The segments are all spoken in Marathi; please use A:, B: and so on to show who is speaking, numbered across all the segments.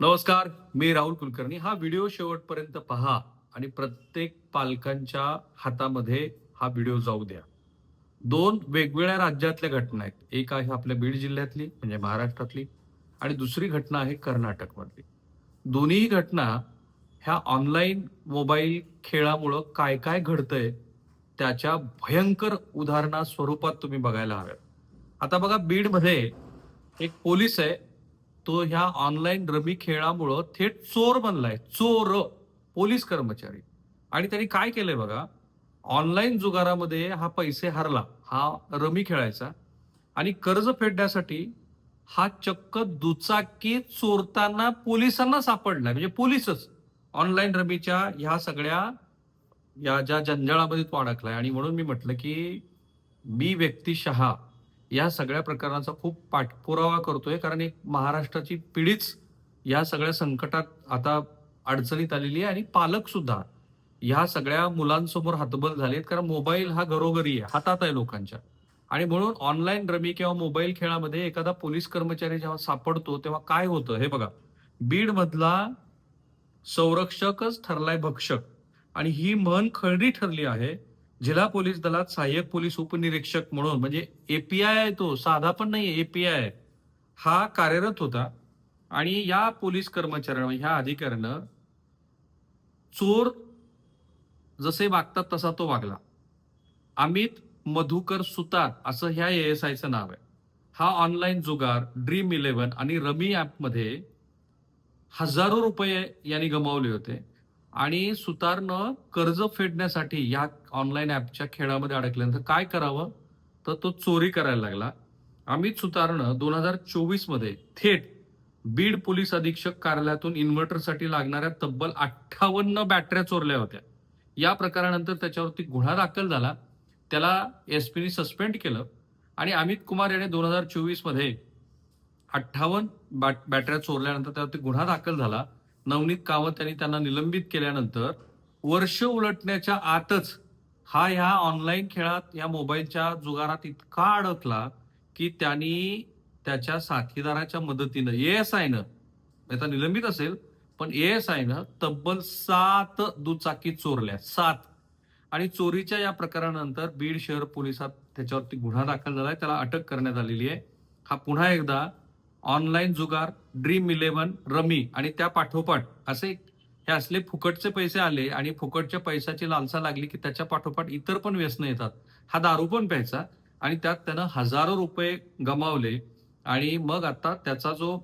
A: नमस्कार मी राहुल कुलकर्णी. हा व्हिडिओ शेवटपर्यंत पहा आणि प्रत्येक पालकांच्या हातामध्ये हा व्हिडिओ जाऊ द्या. दोन वेगवेगळ्या राज्यातल्या घटना आहेत. एक आहे आपल्या बीड जिल्ह्यातली म्हणजे महाराष्ट्रातली आणि दुसरी घटना आहे कर्नाटकमधली. दोन्ही घटना ह्या ऑनलाईन मोबाईल खेळामुळं काय काय घडतंय त्याच्या भयंकर उदाहरणा स्वरूपात तुम्ही बघायला हव्यात. आता बघा बीडमध्ये एक पोलीस आहे तो ह्या ऑनलाईन रमी खेळामुळं थेट चोर बनलाय. चोर पोलीस कर्मचारी. आणि त्यांनी काय केलंय बघा? ऑनलाईन जुगारामध्ये हा पैसे हरला. हा रमी खेळायचा. आणि कर्ज फेडण्यासाठी हा चक्क दुचाकी चोरताना पोलिसांना सापडला म्हणजे पोलीसच. ऑनलाईन रमीच्या ह्या सगळ्या या ज्या जंजाळामध्ये तो अडकलाय. आणि म्हणून मी म्हटलं की मी व्यक्तिशहा या सगळ्या प्रकरणाचा खूप पाठपुरावा करतोय कारण एक महाराष्ट्राची पिढीच या सगळ्या संकटात आता अडचणीत आलेली आहे आणि पालक सुद्धा या सगळ्या मुलांसमोर हातबल झालेत कारण मोबाईल हा घरोघरी आहे हातात आहे लोकांच्या. आणि म्हणून ऑनलाईन रमी किंवा मोबाईल खेळामध्ये एखादा पोलीस कर्मचारी जेव्हा सापडतो तेव्हा काय होतं? हे बघा बीड मधला संरक्षकच ठरलाय भक्षक. आणि ही म्हण खळणी ठरली आहे जिल्हा पोलीस दलात सहाय्यक पोलीस उपनिरीक्षक म्हणून म्हणजे एपीआय तो साधा पण नाही एपीआय हा कार्यरत होता आणि या पोलीस कर्मचाऱ्यानं म्हणजे ह्या अधिकाऱ्यानं चोर जसे वागतात तसा तो वागला. अमित मधुकर सुतार असं ह्या एस आयचं नाव आहे. हा ऑनलाईन जुगार ड्रीम इलेव्हन आणि रमी ॲपमध्ये हजारो रुपये यांनी गमावले होते. आणि सुतारनं कर्ज फेडण्यासाठी या ऑनलाईन ॲपच्या खेळामध्ये अडकल्यानंतर काय करावं? तर तो चोरी करायला लागला. अमित सुतारनं दोन हजार चोवीसमध्ये थेट बीड पोलीस अधीक्षक कार्यालयातून इन्व्हर्टरसाठी लागणाऱ्या तब्बल अठ्ठावन्न बॅटऱ्या चोरल्या होत्या. या प्रकारानंतर त्याच्यावरती गुन्हा दाखल झाला. त्याला एस पीने सस्पेंड केलं आणि अमित कुमार याने दोन हजार चोवीसमध्ये अठ्ठावन्न बॅट बॅटऱ्या चोरल्यानंतर त्यावरती गुन्हा दाखल झाला. नवनीत कावत यांनी त्यांना निलंबित केल्यानंतर वर्ष उलटण्याच्या आतच हा ह्या ऑनलाईन खेळात या मोबाईलच्या जुगारात इतका अडकला की त्यांनी त्याच्या साथीदाराच्या मदतीनं एस आयनं आता निलंबित असेल पण एस आयनं तब्बल सात दुचाकी चोरल्या सात. आणि चोरीच्या या प्रकारानंतर बीड शहर पोलिसात त्याच्यावरती गुन्हा दाखल झालाय त्याला अटक करण्यात आलेली आहे. हा पुन्हा एकदा ऑनलाईन जुगार ड्रीम इलेव्हन रमी आणि त्या पाठोपाठ असे हे असले फुकटचे पैसे आले आणि फुकटच्या पैशाची लालसा लागली की त्याच्या पाठोपाठ इतर पण व्यसनं येतात. हा दारू पण प्यायचा आणि त्यात त्यानं हजारो रुपये गमावले आणि मग आता त्याचा जो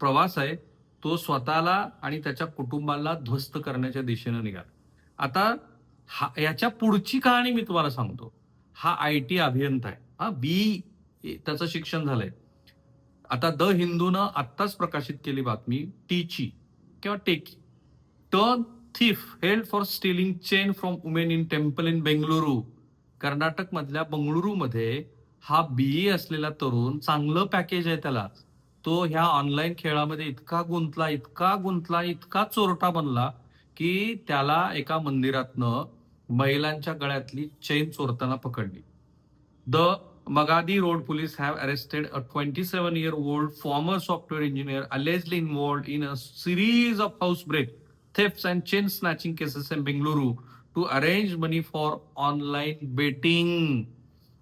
A: प्रवास आहे तो स्वतःला आणि त्याच्या कुटुंबाला ध्वस्त करण्याच्या दिशेनं निघाला. आता हा याच्या पुढची कहाणी मी तुम्हाला सांगतो. हा आय टी अभियंता आहे. हा बी त्याचं शिक्षण झालंय. आता द हिंदूनं आत्ताच प्रकाशित केली बातमी टीची किंवा techie. The thief held for stealing chain from women in temple in Bengaluru. Karnataka मधल्या बंगळुरूमध्ये हा बीई असलेला तरुण चांगलं पॅकेज आहे त्याला. तो ह्या ऑनलाईन खेळामध्ये इतका गुंतला इतका गुंतला इतका चोरटा बनला की त्याला एका मंदिरातनं महिलांच्या गळ्यातली चेन चोरताना पकडली. The Magadi Road police have arrested a 27 year old former software engineer allegedly involved in a series of housebreak, thefts, and chain snatching cases in Bengaluru to arrange money for online betting.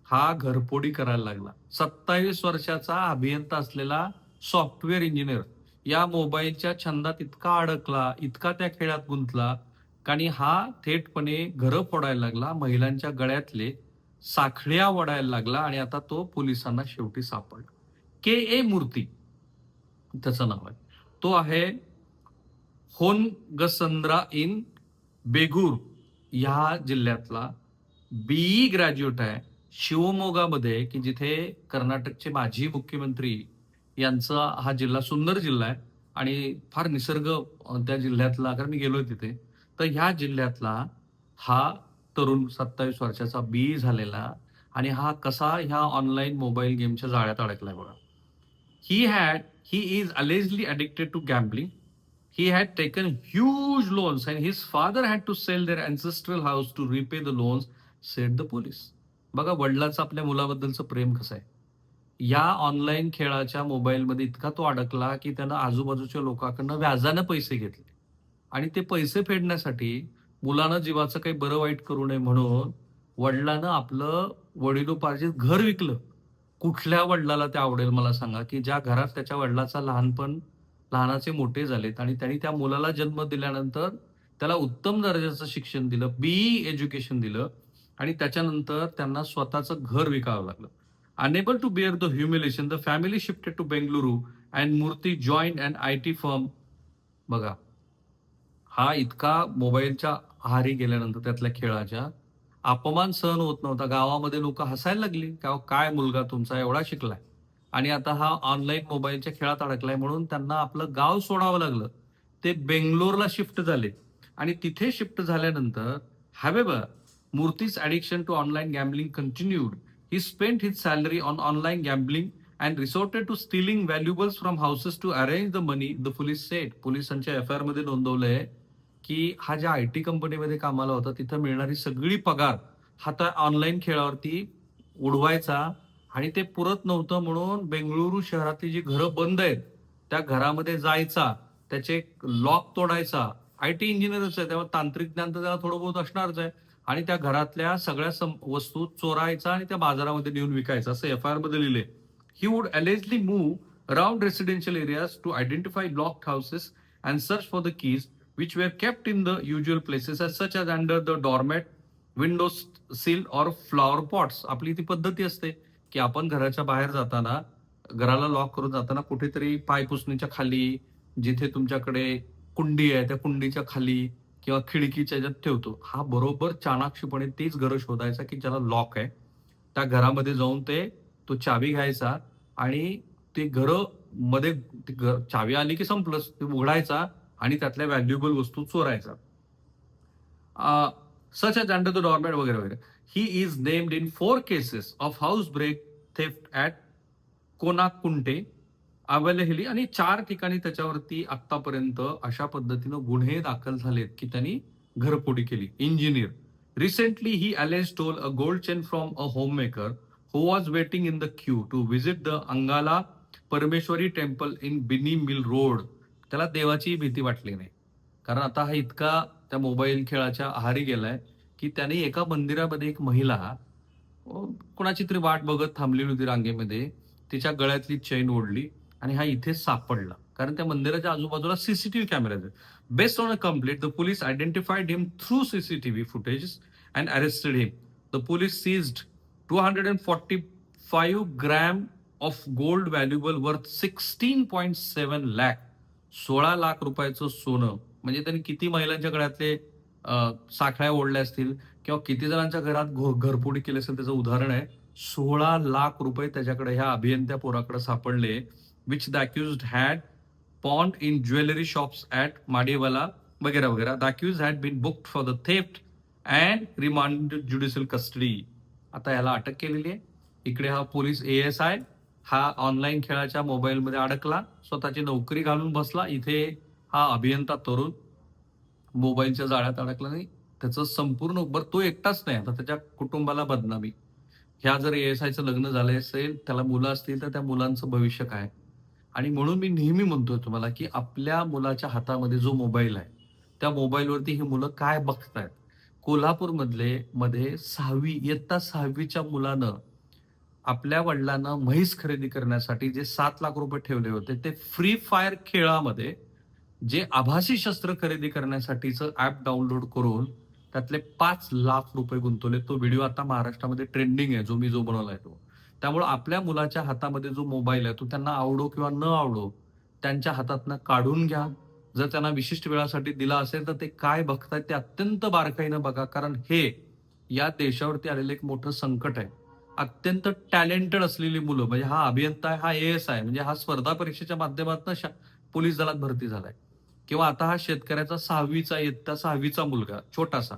A: हा घरपोडी करायला लागला सत्तावीस वर्षाचा अभियंता असलेला सॉफ्टवेअर इंजिनियर या मोबाईलच्या छंदात इतका अडकला इतका त्या खेळात गुंतला आणि हा थेटपणे घरं फोडायला लागला महिलांच्या गळ्यातले साखळ्या वडायला लागला आणि आता तो पोलिसांना शेवटी सापडला. के. ए. मूर्ती त्याचं नाव आहे. तो आहे होनगसंद्रा इन बेगूर ह्या जिल्ह्यातला बीई ग्रॅज्युएट आहे. शिवमोगामध्ये की जिथे कर्नाटकचे माजी मुख्यमंत्री यांचा हा जिल्हा सुंदर जिल्हा आहे आणि फार निसर्ग त्या जिल्ह्यातला कारण मी गेलोय तिथे. तर ह्या जिल्ह्यातला हा तरुण सत्तावीस वर्षाचा बी झालेला आणि हा कसा ह्या ऑनलाईन मोबाईल गेमच्या जाळ्यात अडकलाय बघा. He had he is allegedly addicted to gambling he had taken huge loans and his father had to sell their ancestral house to repay the loans said the police बघा वडिलाचं आपल्या मुलाबद्दलचं प्रेम कसं आहे? या ऑनलाईन खेळाच्या मोबाईलमध्ये इतका तो अडकला की त्यानं आजूबाजूच्या लोकांकडनं व्याजानं पैसे घेतले. आणि ते पैसे फेडण्यासाठी मुलानं जीवाचं काही बरं वाईट करू नये म्हणून वडिलानं आपलं वडिलोपार्जित घर विकलं. कुठल्या वडिलाला ते आवडेल मला सांगा की ज्या घरात त्याच्या वडिलाचा लहानपण लहानाचे मोठे झालेत आणि त्यांनी त्या मुलाला जन्म दिल्यानंतर त्याला उत्तम दर्जाचं शिक्षण दिलं बी एज्युकेशन दिलं आणि त्याच्यानंतर त्यांना स्वतःचं घर विकावं लागलं. Unable to bear the humiliation the family shifted to Bengaluru and Murthy joined and I T firm बघा हा इतका मोबाईलच्या आहारी गेल्यानंतर त्यातल्या खेळाच्या अपमान सहन होत नव्हता. गावामध्ये लोक हसायला लागली. का हो, काय मुलगा तुमचा? एवढा शिकलाय. आणि आता हा ऑनलाईन मोबाईलच्या खेळात अडकलाय म्हणून त्यांना आपलं गाव सोडावं लागलं. ते बेंगलोरला शिफ्ट झाले. आणि तिथे शिफ्ट झाल्यानंतर however Murthy's addiction to online gambling continued he spent his salary on online gambling and resorted to stealing valuables from houses to arrange the money the police said पोलिसांच्या एफ आय नोंदवलं आहे की हा ज्या आय टी कंपनीमध्ये कामाला होता तिथं मिळणारी सगळी पगार हा तर ऑनलाईन खेळावरती उडवायचा आणि ते पुरत नव्हतं म्हणून बेंगळुरू शहरातली जी घरं बंद आहेत त्या घरामध्ये जायचा त्याचे लॉक तोडायचा. आय टी इंजिनियरच आहे तेव्हा तांत्रिक ज्ञान तर त्याला थोडं बहुत असणारच आहे. आणि त्या घरातल्या सगळ्या सम- वस्तू चोरायचा आणि त्या बाजारामध्ये नेऊन विकायचा असं एफ आय आरमध्ये लिहिले he would allegedly move around residential areas to identify block houses and search for the keys which were kept in the usual places as such as under the doormat, windows sill or flower pots. आपली ती पद्धती असते की आपण घराच्या बाहेर जाताना घराला लॉक करून जाताना कुठेतरी पाय पुसणीच्या खाली जिथे तुमच्याकडे कुंडी आहे त्या कुंडीच्या खाली किंवा खिडकीच्या ज्यात ठेवतो हा बरोबर चाणाक्षपणे तेच घर शोधायचा की ज्याला लॉक आहे त्या घरामध्ये जाऊन ते तो चावी घ्यायचा आणि ते घरमध्ये घर- चावी आली की संपलंच ते उघडायचा आणि त्यातल्या व्हॅल्युएबल वस्तू चोरायचा. Such as under the doormat वगैरे वगैरे. He is named in four cases of house break theft at Konanakunte Avalahalli आणि चार ठिकाणी त्याच्यावरती आतापर्यंत अशा पद्धतीनं गुन्हे दाखल झालेत की त्यांनी घरफोडी केली. Engineer recently he alleged stole a gold chain from a homemaker who was waiting in the queue to visit the Angala Parameswari temple in Binny mill road त्याला देवाची भीती वाटली नाही. कारण आता हा इतका त्या मोबाईल खेळाच्या आहारी गेलाय की त्याने एका मंदिरामध्ये एक महिला कोणाची तरी वाट बघत थांबलेली होती रांगेमध्ये तिच्या गळ्यातली चैन ओढली आणि हा इथे सापडला. कारण त्या मंदिराच्या आजूबाजूला सीसीटीव्ही कॅमेरा आहेत. Based on a complaint the police identified him through CCTV footage and arrested him the police seized two hundred and forty five gram of gold valuable worth sixteen point seven lakh सोळा लाख रुपयाचं सोनं म्हणजे त्यांनी किती महिलांच्या गळ्यातले साखळ्या ओढल्या असतील किंवा किती जणांच्या घरात घो- घरफोडी केली असेल त्याचं उदाहरण आहे. सोळा लाख रुपये त्याच्याकडे ह्या अभियंत्या पोराकडे सापडले which the accused had pawned in jewellery shops at Madiwala वगैरे वगैरे. The accused had been booked for the theft and remand judicial custody आता याला अटक केलेली आहे. इकडे हा पोलीस ए एस आय हा ऑनलाईन खेळाच्या मोबाईलमध्ये अडकला स्वतःची नोकरी घालून बसला इथे हा अभियंता तरुण मोबाईलच्या जाळ्यात अडकला नाही त्याचं संपूर्ण बरं तो एकटाच नाही आता त्याच्या कुटुंबाला बदनामी. ह्या जर एस आयचं लग्न झालं असेल त्याला मुलं असतील तर त्या मुलांचं भविष्य काय? आणि म्हणून मी नेहमी म्हणतोय तुम्हाला की आपल्या मुलाच्या हातामध्ये जो मोबाईल आहे त्या मोबाईलवरती ही मुलं काय बघतायत? कोल्हापूरमधले मध्ये सहावी इयत्ता सहावीच्या मुलानं आपल्या वडिलांना म्हैस खरेदी करण्यासाठी जे सात लाख रुपये ठेवले होते ते फ्री फायर खेळामध्ये जे आभासी शस्त्र खरेदी करण्यासाठीचं ऍप डाउनलोड करून त्यातले पाच लाख रुपये गुंतवले. तो व्हिडिओ आता महाराष्ट्रामध्ये ट्रेंडिंग आहे जो मी जो बनवलाय तो. त्यामुळे आपल्या मुलाच्या हातामध्ये जो मोबाईल आहे तो त्यांना आवडो किंवा न आवडो त्यांच्या हातातनं काढून घ्या. जर त्यांना विशिष्ट वेळासाठी दिला असेल तर ते काय बघतायत ते अत्यंत बारकाईनं बघा. कारण हे या देशावरती आलेलं एक मोठं संकट आहे. अत्यंत टॅलेंटेड असलेली मुलं म्हणजे हा अभियंता आहे हा ए एस आहे म्हणजे हा स्पर्धा परीक्षेच्या माध्यमातून शा- पोलीस दलात भरती झालाय किंवा आता हा शेतकऱ्याचा सहावीचा इयत्ता सहावीचा मुलगा छोटासा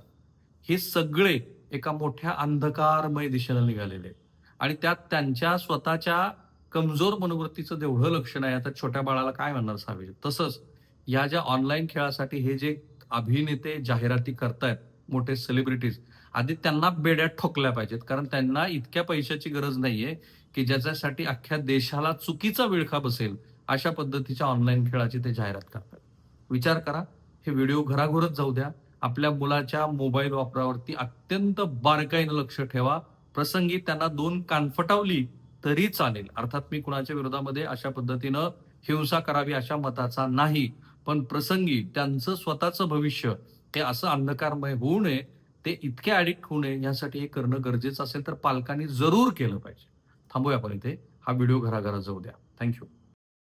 A: हे सगळे एका मोठ्या अंधकारमय दिशेला निघालेले आहेत. आणि त्यात त्यांच्या स्वतःच्या कमजोर मनोवृत्तीचं तेवढं लक्षण आहे आता छोट्या बाळाला काय म्हणणार सहावी तसंच या ज्या ऑनलाईन खेळासाठी हे जे अभिनेते जाहिराती करतायत मोठे सेलिब्रिटीज आधी त्यांना बेड्यात ठोकल्या पाहिजेत कारण त्यांना इतक्या पैशाची गरज नाहीये की ज्याच्यासाठी अख्ख्या देशाला चुकीचा विळखा बसेल अशा पद्धतीच्या ऑनलाईन खेळाची ते जाहिरात करतात. विचार करा हे व्हिडिओ घराघरच जाऊ द्या. आपल्या मुलाच्या मोबाईल वापरावरती अत्यंत बारकाईनं लक्ष ठेवा. प्रसंगी त्यांना दोन कानफटावली तरी चालेल. अर्थात मी कुणाच्या विरोधामध्ये अशा पद्धतीनं हिंसा करावी अशा मताचा नाही. पण प्रसंगी त्यांचं स्वतःचं भविष्य ते असं अंधकारमय होऊ नये ते इतके ॲडिक्ट होऊ नये यासाठी हे करणं गरजेचं असेल तर पालकांनी जरूर केलं पाहिजे. थांबूया आपण इथे. हा व्हिडिओ घराघरात जाऊ द्या. थँक्यू